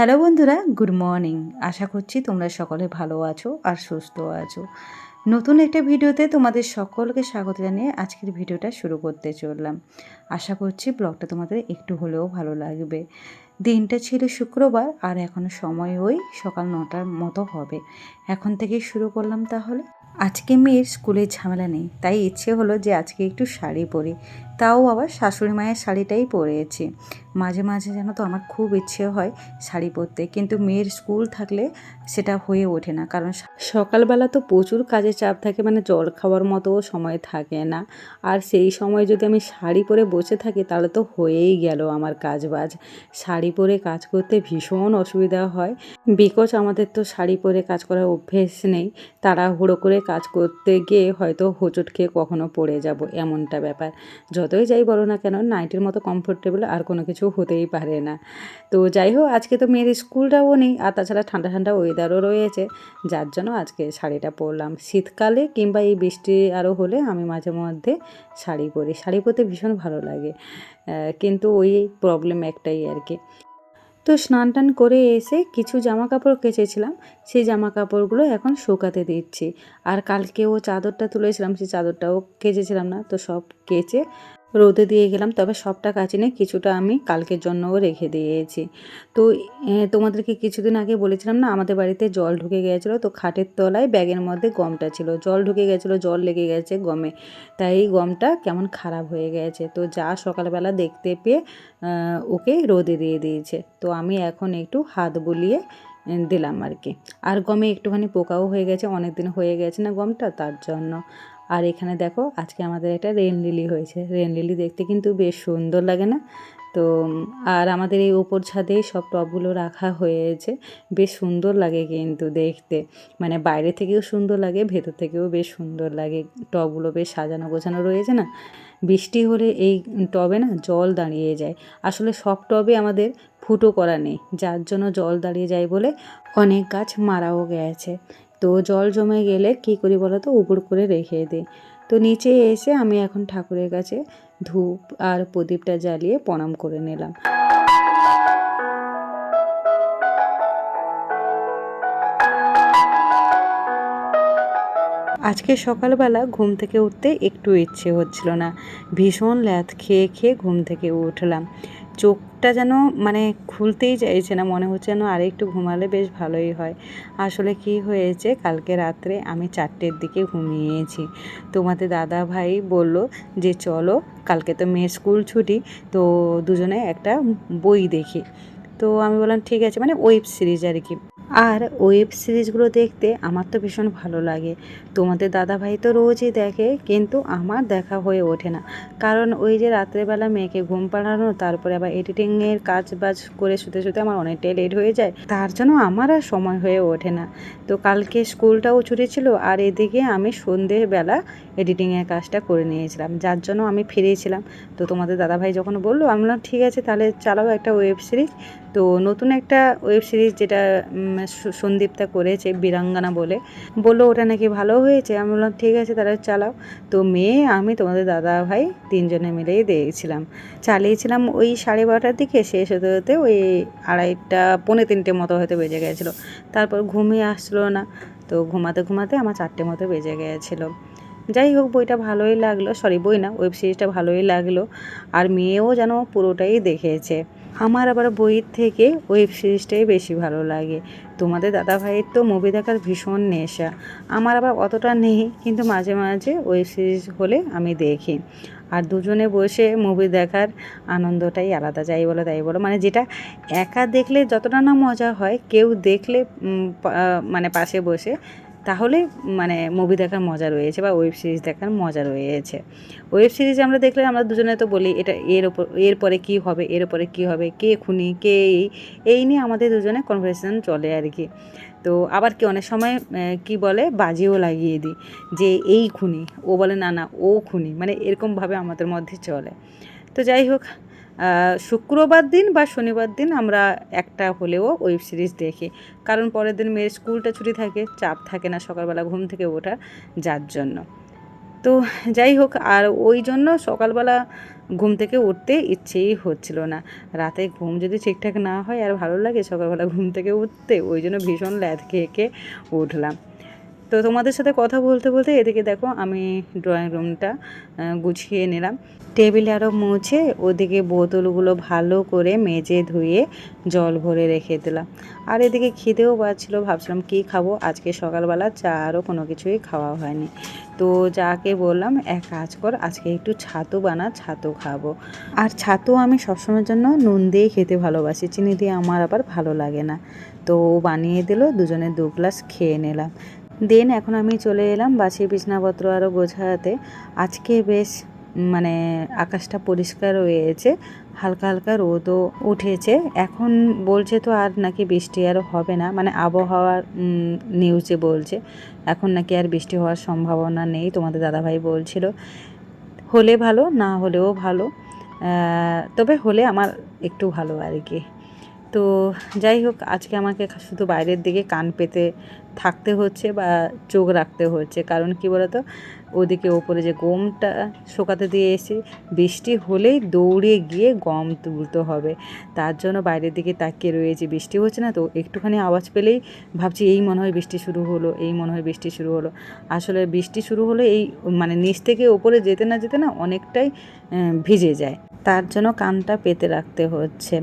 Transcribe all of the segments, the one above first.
Hello বন্ধুরা, good morning. আশা করছি তোমরা সকলে ভালো আছো আর সুস্থ আছো। নতুন একটা ভিডিওতে তোমাদের সকলকে স্বাগত জানিয়ে আজকের ভিডিওটা শুরু করতে চললাম। আশা করছি ব্লগটা তোমাদের একটু হলেও ভালো লাগবে। দিনটা ছিল শুক্রবার আর এখন সময় ওই সকাল নটার মতো হবে। এখন থেকেই শুরু করলাম তাহলে। আজকে মেয়ের স্কুলে ঝামেলা নেই, তাই ইচ্ছে হলো যে আজকে একটু শাড়ি পরি। তাও আবার শাশুড়ি মায়ের শাড়িটাই পরেছি। মাঝে মাঝে যেন তো আমার খুব ইচ্ছে হয় শাড়ি পরতে। কিন্তু মেয়ের স্কুল থাকলে সেটা হয়ে ওঠে না। কারণ সকালবেলা তো প্রচুর কাজের চাপ থাকে মানে জল খাওয়ার মতো সময় থাকে না। আর সেই সময় যদি আমি শাড়ি পরে বসে থাকি, তাহলে তো হয়েই গেল আমার কাজ বাজ শাড়ি পরে কাজ করতে ভীষণ অসুবিধা হয়। বিকজ আমাদের তো শাড়ি পরে কাজ করার অভ্যেস নেই। তাড়াহুড়ো করে কাজ করতে গিয়ে হয়তো হোঁচট খেয়ে কখনো পড়ে যাব, এমনটা ব্যাপার। যতই যাই বলো না কেন নাইটের মতো কমফোর্টেবল আর কোনো কিছু হতেই পারে না। তো যাই হোক, আজকে তো মেয়ের স্কুলটাও নেই, আর তাছাড়া ঠান্ডা ঠান্ডা ওয়েদারও রয়েছে, যার জন্য আজকে শাড়িটা পরলাম। শীতকালে কিংবা এই বৃষ্টি আরও হলে আমি মাঝে মধ্যে শাড়ি পরি। শাড়ি পরতে ভীষণ ভালো লাগে কিন্তু ওই প্রবলেম একটাই আর কি। তো স্নান টান করে এসে কিছু জামা কাপড় কেচেছিলাম, সেই জামা কাপড়গুলো এখন শুকাতে দিচ্ছি। আর কালকে ও চাদরটা তুলেছিলাম, সেই চাদরটাও কেচেছিলাম না, তো সব কেচে রোদে দিয়ে গেলাম, তবে সবটা কাচিনে কিছুটা আমি কালকের জন্যও রেখে দিয়েছি। তো তোমাদেরকে কিছুদিন আগে বলেছিলাম না, আমাদের বাড়িতে জল ঢুকে গেছিল, তো খাটের তলায় ব্যাগের মধ্যে গমটা ছিল। জল ঢুকে গেছিল, জল লেগে গেছে গমে। তাই এই গমটা কেমন খারাপ হয়ে গেছে। তো যা সকালবেলা দেখতে পেয়ে ওকে রোদে দিয়ে দিয়েছে। তো আমি এখন একটু হাত বুলিয়ে দিলাম আর কি। আর গমে একটুখানি পোকাও হয়ে গেছে অনেক দিন হয়ে গেছে না গমটা, তার জন্য। আর এখানে দেখো, আজকে আমাদের একটা রেন লিলি হয়েছে। রেন লিলি দেখতে কিন্তু বেশ সুন্দর লাগে না? তো, আর আমাদের এই ওপর ছাদেই সব টবগুলো রাখা হয়েছে। বেশ সুন্দর লাগে কিন্তু দেখতে। মানে বাইরে থেকেও সুন্দর লাগে, ভেতর থেকেও বেশ সুন্দর লাগে। টবগুলো বেশ সাজানো গোছানো রয়েছে না? বৃষ্টি হলে এই টবে না জল দাঁড়িয়ে যায়। আসলে সব টবে আমাদের ফুটো করা নেই। যার জন্য জল দাঁড়িয়ে যায় বলে অনেক গাছ মারাও গেছে। তো জল জমে গেলে কী করি বলো তো? উপর করে রেখে দিই। তো নিচে এসে আমি এখন ঠাকুরের কাছে ধূপ আর প্রদীপটা জ্বালিয়ে প্রণাম করে নিলাম। আজকে সকালবেলা ঘুম থেকে উঠতে একটু ইচ্ছে হচ্ছিল না। ভীষণ ল্যাথ খেয়ে খেয়ে ঘুম থেকে উঠলাম। চোখটা যেন মানে খুলতেই চাইছে না, মনে হচ্ছে যেন আরেকটু ঘুমালে বেশ ভালোই হয়। আসলে কি হয়েছে, কালকে রাত্রে আমি চারটের দিকে ঘুমিয়েছি। তোমাদের দাদা ভাই বলল যে, চলো, কালকে তো মেয়ের স্কুল ছুটি, তো দুজনে একটা বই দেখি। তো আমি বললাম, ঠিক আছে। মানে ওয়েব সিরিজ আর কি। আর ওয়েব সিরিজগুলো দেখতে আমার তো ভীষণ ভালো লাগে। তোমাদের দাদাভাই তো রোজই দেখে, কিন্তু আমার দেখা হয়ে ওঠে না। কারণ ওই যে রাত্রেবেলা মেয়েকে ঘুম পাড়ানো, তারপরে আবার এডিটিংয়ের কাজ বাজ করে শুতে শুতে আমার অনেকটাই লেট হয়ে যায়। তার জন্য আমার আর সময় হয়ে ওঠে না। তো কালকে স্কুলটাও ছুটি ছিল, আর এদিকে আমি সন্ধেবেলা এডিটিংয়ের কাজটা করে নিয়েছিলাম। যার জন্য আমি ফিরেছিলাম। তো তোমাদের দাদাভাই যখন বলল আমি বললাম ঠিক আছে, তাহলে চালাও একটা ওয়েব সিরিজ তো নতুন একটা ওয়েব সিরিজ যেটা সন্দীপটা করেছে, বীরাঙ্গানা বলে, বলল ওটা নাকি ভালো হয়েছে। আমি বললাম, ঠিক আছে তাহলে চালাও। তো মেয়ে, আমি, তোমাদের দাদা ভাই তিনজনে মিলেই দিয়েছিলাম চালিয়েছিলাম ওই সাড়ে বারোটার দিকে, শেষ হতে হতে ওই আড়াইটা, পৌনে তিনটে মতো হয়তো বেজে গেছিল। তারপর ঘুমিয়ে আসলো না, তো ঘুমাতে ঘুমাতে আমার চারটে মতো বেজে গিয়েছিল যাই হোক, বইটা ভালোই লাগল। সরি বই না ওয়েব সিরিজটা ভালোই লাগল। আর মেয়েও যেন পুরোটাই দেখেছে। আমার আবার বইয়ের থেকে ওয়েব সিরিজটাই বেশি ভালো লাগে। তোমাদের দাদা ভাইয়ের তো মুভি দেখার ভীষণ নেশা। আমার আবার অতটা নেই, কিন্তু মাঝে মাঝে ওয়েব সিরিজ হলে আমি দেখি। আর দুজনে বসে মুভি দেখার আনন্দটাই আলাদা, যাই বলো তাই বলো। মানে যেটা একা দেখলে যতটা না মজা হয়, কেউ দেখলে মানে পাশে বসে তাহলে মানে মুভি দেখার মজা রয়েছে বা ওয়েব সিরিজ দেখার মজা রয়েছে। ওয়েব সিরিজ আমরা দেখলে আমরা দুজনে তো বলি এটা এর ওপর এরপরে কী হবে, এর ওপরে কী হবে, কে খুনি, কে এই এই নিয়ে আমাদের দুজনে কনভারসেশন চলে আর কি। তো আবার কি অনেক সময় কি বলে, বাজিও লাগিয়ে দিই যে এই খুনি, ও বলে না না, ও খুনি মানে এরকমভাবে আমাদের মধ্যে চলে। তো যাই হোক শুক্রবার দিন বা শনিবার দিন আমরা একটা হলেও ওয়েব সিরিজ দেখি। কারণ পরের দিন মেয়ের স্কুলটা ছুটি থাকে, চাপ থাকে না সকালবেলা ঘুম থেকে ওঠা যার জন্য। তো যাই হোক, আর ওই জন্য সকালবেলা ঘুম থেকে উঠতে ইচ্ছেই হচ্ছিল না। রাতে ঘুম যদি ঠিকঠাক না হয় আর ভালো লাগে সকালবেলা ঘুম থেকে উঠতে, ওই জন্য ভীষণ ল্যাদ খেয়ে খেয়ে উঠলাম। তো তোমাদের সাথে কথা বলতে বলতে এদিকে দেখো আমি ড্রয়িং রুমটা গুছিয়ে নিলাম। টেবিলে আরও মুছে ওদিকে বোতলগুলো ভালো করে মেজে ধুয়ে জল ভরে রেখে দিলাম। আর এদিকে খিদেও পাচ্ছিলো, ভাবছিলাম কী খাব? আজকে সকালবেলা চা আরও কোনো কিছুই খাওয়া হয়নি। তো যাকে বললাম, এক কাজ কর, আজকে একটু ছাতু বানা, ছাতু খাব। আর ছাতু আমি সবসময়ের জন্য নুন দিয়ে খেতে ভালোবাসি, চিনি দিয়ে আমার আবার ভালো লাগে না। তো বানিয়ে দিল, দুজনে দু গ্লাস খেয়ে নিলাম। দেন এখন আমি চলে এলাম বাসি বিছনাপত্র আরও গোছাতে। আজকে বেশ মানে আকাশটা পরিষ্কার রয়েছে হালকা হালকা রোদও উঠেছে। এখন বলছে তো আর নাকি বৃষ্টি আর হবে না মানে আবহাওয়ার নিউজে বলছে। এখন নাকি আর বৃষ্টি হওয়ার সম্ভাবনা নেই, তোমাদের দাদাভাই বলছিল। হলে ভালো, না হলেও ভালো। তবে হলে আমার একটু ভালো আর কি। তো যাই হোক, আজকে আমাকে শুধু বাইরের দিকে কান পেতে থাকতে হচ্ছে বা চোখ রাখতে হচ্ছে। কারণ কি বলতো? ওদিকে ওপরে যে গমটা শোকাতে দিয়ে এসে বৃষ্টি হলেই দৌড়ে গিয়ে গম তুলতে হবে। তার জন্য বাইরের দিকে তাকিয়ে রয়েছে। বৃষ্টি হচ্ছে না তো একটুখানি আওয়াজ পেলেই ভাবছি এই মনে হয় বৃষ্টি শুরু হলো, এই মনে হয় বৃষ্টি শুরু হলো। আসলে বৃষ্টি শুরু হলে এই মানে নিচ থেকে ওপরে যেতে না যেতে না অনেকটাই ভিজে যায়। তার জন্য কানটা পেতে রাখতে হচ্ছে।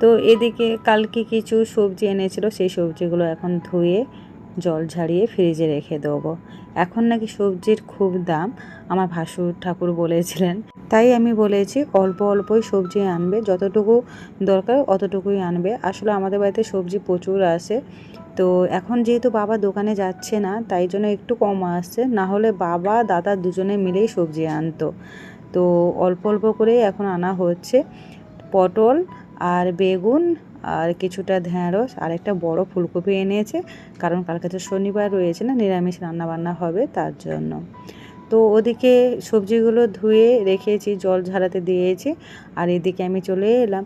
তো এদিকে কালকে কিছু সবজি এনেছিল, সেই সবজিগুলো এখন ধুয়ে, জল ঝাড়িয়ে ফ্রিজে রেখে দেবো। এখন নাকি সবজির খুব দাম, আমার ভাসুর ঠাকুর বলেছিলেন। তাই আমি বলেছি, অল্প অল্পই সবজি আনবে, যতটুকু দরকার অতটুকুই আনবে। আসলে আমাদের বাড়িতে সবজি প্রচুর আসে তো এখন যেহেতু বাবা দোকানে যাচ্ছে না, তাই জন্য একটু কম আসছে। না হলে বাবা, দাদা দুজনে মিলেই সবজি আনতো। তো অল্প অল্প করেই এখন আনা হচ্ছে। পটল বেগুন, আর কিছুটা ঢ্যাঁড়স আর একটা বড় ফুলকপি এনেছে, কারণ কালকে তো শনিবার রয়েছে না, নিরামিষ রান্নাবান্না হবে তার জন্য। তো ওদিকে সবজিগুলো ধুয়ে রেখেছি, জল ঝাড়াতে দিয়েছি, আর এদিকে আমি চলে এলাম।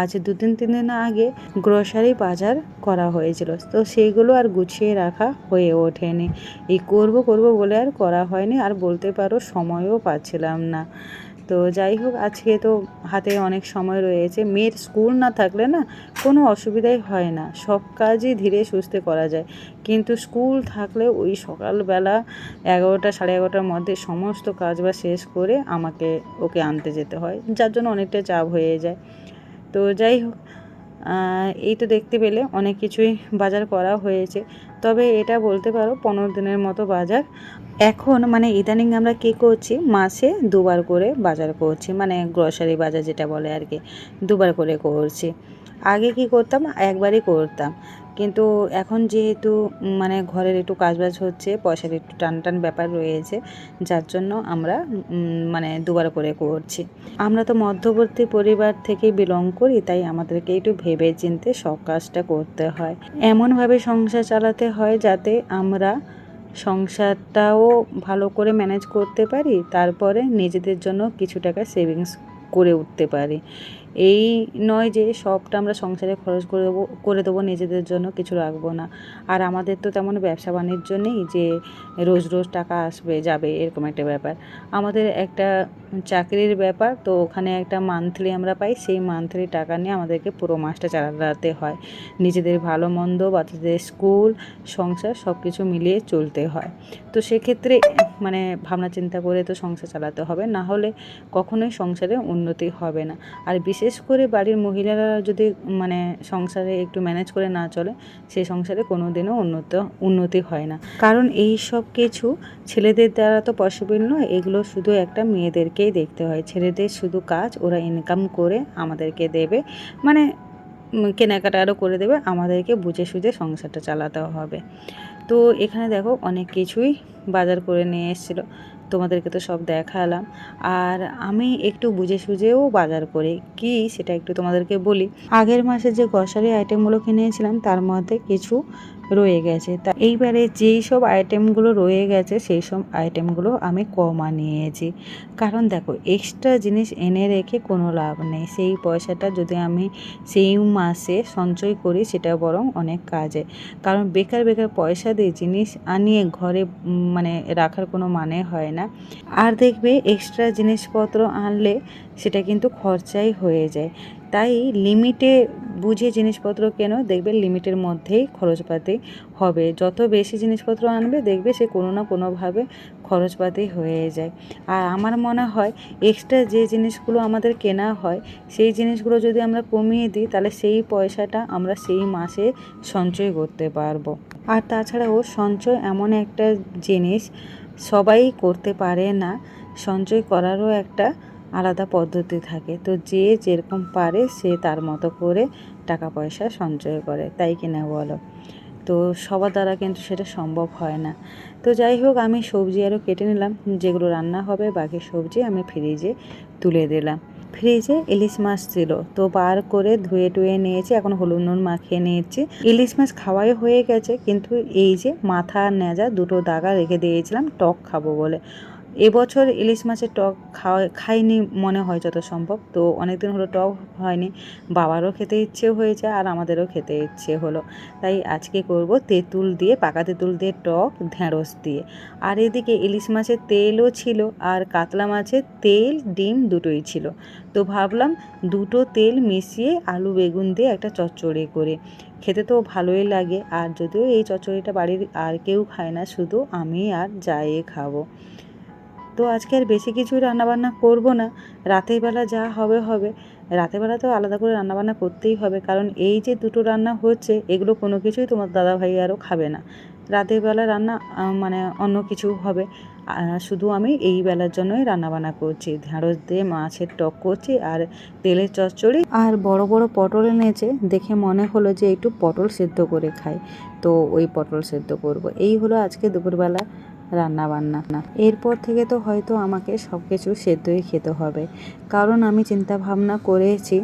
আজ দু তিন তিন দিন আগে গ্রসারি বাজার করা হয়েছিল, তো সেইগুলো আর গুছিয়ে রাখা হয়ে ওঠেনি। এই করব করব বলে আর করা হয়নি, আর বলতে পারো সময়ও পাচ্ছিলাম না। তো যাই হোক, আজকে তো হাতে অনেক সময় রয়েছে। মেয়ের স্কুল না থাকলে না কোনো অসুবিধাই হয় না। সব কাজই ধীরে সুস্থে করা যায়। কিন্তু স্কুল থাকলে ওই সকালবেলা এগারোটা সাড়ে এগারোটার মধ্যে সমস্ত কাজ বা শেষ করে আমাকে ওকে আনতে যেতে হয়। যার জন্য অনেকটা চাপ হয়ে যায়। তো যাই হোক এই তো দেখতে পেলে অনেক কিছুই বাজার করা হয়েছে। তবে এটা বলতে পারো পনেরো দিনের মতো বাজার। এখন মানে ইদানিং আমরা কী করছি, মাসে দুবার করে বাজার করছি মানে গ্রসারি বাজার যেটা বলে আর কি, দুবার করে করছি। আগে কি করতাম? একবারই করতাম। কিন্তু এখন যেহেতু মানে ঘরের একটু কাজবাজ হচ্ছে, পয়সার একটু টান টান ব্যাপার রয়েছে, যার জন্য আমরা মানে দুবার করে করছি। আমরা তো মধ্যবর্তী পরিবার থেকে বিলং করি, তাই আমাদেরকে একটু ভেবে চিনতে সব কাজটা করতে হয়। এমনভাবে সংসার চালাতে হয় যাতে আমরা সংসারটাও ভালো করে ম্যানেজ করতে পারি, তারপরে নিজেদের জন্য কিছু টাকা সেভিংস করে উঠতে পারি। এই নয় যে সবটা আমরা সংসারে খরচ করে দেবো করে দেবো, নিজেদের জন্য কিছু রাখব না। আর আমাদের তো তেমন ব্যবসা বাণিজ্য নেই যে রোজ রোজ টাকা আসবে, যাবে, এরকম একটা ব্যাপার। আমাদের একটা চাকরির ব্যাপার, তো ওখানে একটা মান্থলি আমরা পাই, সেই মান্থলি টাকা নিয়ে আমাদেরকে পুরো মাসটা চালাতে হয়। নিজেদের ভালো মন্দ, বাচ্চাদের স্কুল, সংসার সব কিছু মিলিয়ে চলতে হয়। তো সেক্ষেত্রে মানে ভাবনা চিন্তা করে তো সংসার চালাতে হবে, না হলে কখনোই সংসারে উন্নতি হবে না। আর বিশেষ করে বাড়ির মহিলারা যদি মানে সংসারে একটু ম্যানেজ করে না চলে সেই সংসারে কোনো দিনও উন্নত, উন্নতি হয় না। কারণ এই সব কিছু ছেলেদের দ্বারা তো পসিবল নয়। এগুলো শুধু একটা মেয়েদেরকেই দেখতে হয়। ছেলেদের শুধু কাজ, ওরা ইনকাম করে আমাদেরকে দেবে। মানে কেনাকাটা আরও করে দেবে। আমাদেরকে বুঝে সুঝে সংসারটা চালাতে হবে। তো এখানে দেখো অনেক কিছুই বাজার করে নিয়ে এসেছিল। তোমাদেরকে তো সব দেখালাম। আর আমি একটু বুঝে সুঝেও বাজার করি। কি সেটা একটু তোমাদেরকে বলি। আগের মাসে যে গ্রসারি আইটেমগুলো কিনেছিলাম, তার মধ্যে কিছু রয়ে গেছে। তা এইবারে যেই সব আইটেমগুলো রয়ে গেছে, সেই সব আইটেমগুলো আমি কম আনিয়েছি। কারণ দেখো এক্সট্রা জিনিস এনে রেখে কোনো লাভ নেই। সেই পয়সাটা যদি আমি সেই মাসে সঞ্চয় করি, সেটা বরং অনেক কাজে। কারণ বেকার বেকার পয়সা দিয়ে জিনিস আনিয়ে ঘরে মানে রাখার কোনো মানে হয় না। আর দেখবে এক্সট্রা জিনিসপত্র আনলে সেটা কিন্তু খরচাই হয়ে যায়। তাই লিমিটে বুঝে জিনিসপত্র কেন, দেখবে লিমিটের মধ্যেই খরচপাতি হবে। যত বেশি জিনিসপত্র আনবে, দেখবে সে কোনো না কোনোভাবে খরচপাতি হয়ে যায়। আর আমার মনে হয় এক্সট্রা যে জিনিসগুলো আমাদের কেনা হয়, সেই জিনিসগুলো যদি আমরা কমিয়ে দিই, তাহলে সেই পয়সাটা আমরা সেই মাসে সঞ্চয় করতে পারব। আর তাছাড়াও সঞ্চয় এমন একটা জিনিস, সবাই করতে পারে না। সঞ্চয় করারও একটা আলাদা পদ্ধতি থাকে। তো যে যেরকম পারে সে তার মতো করে টাকা পয়সা সঞ্চয় করে, তাই কিনা বলো? তো সবার দ্বারা কিন্তু সেটা সম্ভব হয় না। তো যাই হোক, আমি সবজি আরও কেটে নিলাম, যেগুলো রান্না হবে, বাকি সবজি আমি ফ্রিজে তুলে দিলাম। ফ্রিজে ইলিশ মাছ ছিল, তো বার করে ধুয়ে টুয়ে নিয়েছি, এখন হলুদ নুন মাখিয়ে নিয়েছি। ইলিশ মাছ খাওয়াই হয়ে গেছে, কিন্তু এই যে মাথা নেজা দুটো দাগা রেখে দিয়েছিলাম, টক খাব বলে। এবছর ইলিশ মাছের টক খাওয়া খাইনি মনে হয় যত সম্ভব তো অনেকদিন হলো টক হয়নি। বাবারও খেতে ইচ্ছে হয়েছে আর আমাদেরও খেতে ইচ্ছে হলো। তাই আজকে করব তেঁতুল দিয়ে, পাকা তেঁতুল দিয়ে টক, ঢেঁড়স দিয়ে। আর এদিকে ইলিশ মাছের তেলও ছিল আর কাতলা মাছের তেল, ডিম দুটোই ছিল। তো ভাবলাম দুটো তেল মিশিয়ে আলু বেগুন দিয়ে একটা চচ্চড়ি করে। খেতে তো ভালোই লাগে। আর যদিও এই চচ্চড়িটা বাড়ির আর কেউ খায় না, শুধু আমি আর যাই খাব। তো আজকে আর বেশি কিছুই রান্নাবান্না করব না। রাতের বেলা যা হবে হবে। রাতের বেলা তো আলাদা করে রান্নাবান্না করতেই হবে, কারণ এই যে দুটো রান্না হচ্ছে, এগুলো কোনো কিছুই তোমার দাদা ভাই আরও খাবে না। রাতের বেলা রান্না মানে অন্য কিছু হবে। শুধু আমি এই বেলার জন্যই রান্নাবান্না করছি। ঢেঁড়স দিয়ে মাছের টক করছি আর তেলের চচ্চড়ি আর বড় বড় পটল এনেছে। দেখে মনে হলো যে একটু পটল সেদ্ধ করে খাই। তো ওই পটল সেদ্ধ করব। এই হলো আজকে দুপুরবেলা রান্না বান্না না এরপর থেকে তো হয়তো আমাকে সব কিছু সেদ্ধই খেতে হবে। কারণ আমি চিন্তা ভাবনা করেছি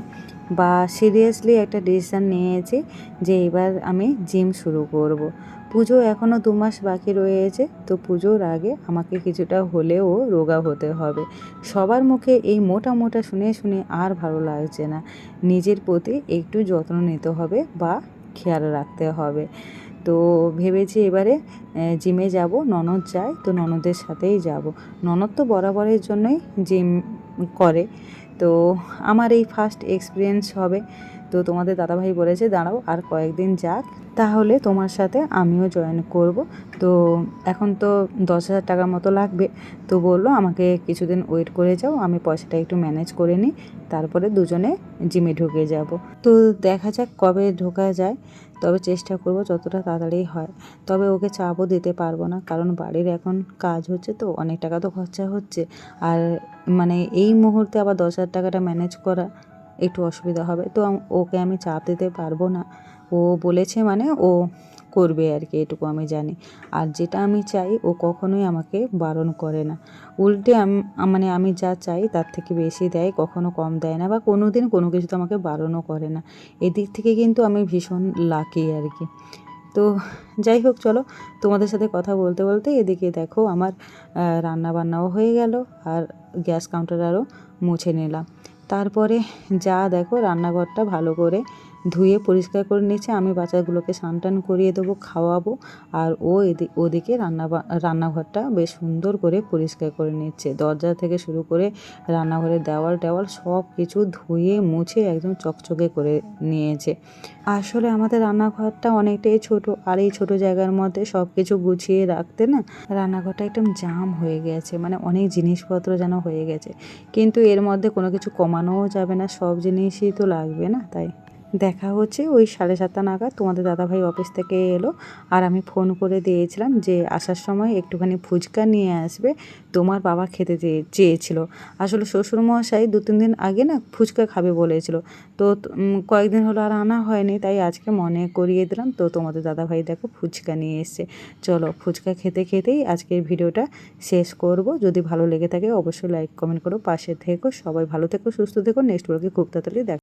বা সিরিয়াসলি একটা ডিসিশান নিয়েছি যে এবার আমি জিম শুরু করব। পুজো এখনও দু মাস বাকি রয়েছে, তো পুজোর আগে আমাকে কিছুটা হলেও রোগা হতে হবে। সবার মুখে এই মোটা মোটা শুনে শুনে আর ভালো লাগছে না। নিজের প্রতি একটু যত্ন নিতে হবে বা খেয়াল রাখতে হবে। তো ভেবেছি এবারে জিমে যাব, ননদ যায়, তো ননদের সাথেই যাব। ননদ তো বরাবরের জন্যই জিম করে। তো আমার এই ফার্স্ট এক্সপিরিয়েন্স হবে। তো তোমাদের দাদাভাই বলেছে, দাঁড়াও, আর কয়েকদিন যাক, তাহলে তোমার সাথে আমিও জয়েন করব। তো এখন তো দশ হাজার টাকার মতো লাগবে। তো বলল, আমাকে কিছুদিন ওয়েট করে যাও, আমি পয়সাটা একটু ম্যানেজ করে নিই, তারপরে দুজনে জিমে ঢুকে যাব। তো দেখা যাক কবে ঢোকা যায়, তবে চেষ্টা করব যতটা তাড়াতাড়ি হয়। তবে ওকে চাপও দিতে পারব না, কারণ বাড়ির এখন কাজ হচ্ছে তো, অনেক টাকা তো খরচা হচ্ছে। আর মানে এই মুহূর্তে আবার দশ হাজার টাকাটা ম্যানেজ করা একটু অসুবিধা হবে। তো ওকে আমি চাপ দিতে পারব না। ও বলেছে মানে ও করবে আর কি, এটুকু আমি জানি। আর যেটা আমি চাই, ও কখনোই আমাকে বারণ করে না। উল্টে মানে আমি যা চাই, তার থেকে বেশি দেয়, কখনো কম দেয় না বা কোনো দিন কোনো কিছুতে আমাকে বারণও করে না। এদিক থেকে কিন্তু আমি ভীষণ লাকি আর কি। তো যাই হোক, চলো তোমাদের সাথে কথা বলতে বলতে এদিকে দেখো আমার রান্না বান্নাও হয়ে গেল আর গ্যাস কাউন্টার আরও মুছে নিলাম। তারপরে যা দেখো রান্নাঘরটা ভালো করে ধুয়ে পরিষ্কার করে নিচ্ছে আমি বাচ্চাগুলোকে স্নান টান করিয়ে দেবো, খাওয়াবো। আর ও ওদিকে রান্না রান্নাঘরটা বেশ সুন্দর করে পরিষ্কার করে নিচ্ছে। দরজা থেকে শুরু করে রান্নাঘরের দেওয়াল টেওয়াল সব কিছু ধুয়ে, মুছে একদম চকচকে করে নিয়েছে। আসলে আমাদের রান্নাঘরটা অনেকটাই ছোট। আর এই ছোট জায়গার মধ্যে সব কিছু গুছিয়ে রাখতে না রান্নাঘরটা একদম জাম হয়ে গেছে। মানে অনেক জিনিসপত্র যেন হয়ে গেছে। কিন্তু এর মধ্যে কোনো কিছু কমানোও যাবে না। সব জিনিসই তো লাগবে না, তাই। দেখা হচ্ছে ওই সাড়ে সাতটা নাগাদ। তোমাদের দাদাভাই অফিস থেকে এলো আর আমি ফোন করে দিয়েছিলাম যে আসার সময় একটুখানি ফুচকা নিয়ে আসবে। তোমার বাবা খেতে চেয়ে- চেয়েছিল। আসলে শ্বশুরমশাই দু তিন দিন আগে না ফুচকা খাবে বলেছিল। তো কয়েকদিন হলো আর আনা হয়নি, তাই আজকে মনে করিয়ে দিলাম। তো তোমাদের দাদাভাই দেখো ফুচকা নিয়ে এসছে। চলো ফুচকা খেতে খেতেই আজকের ভিডিওটা শেষ করব। যদি ভালো লেগে থাকে অবশ্যই লাইক কমেন্ট করো। পাশে থেকো। সবাই ভালো থেকো, সুস্থ থেকো। নেক্সট ব্লগে খুব তাড়াতাড়ি দেখা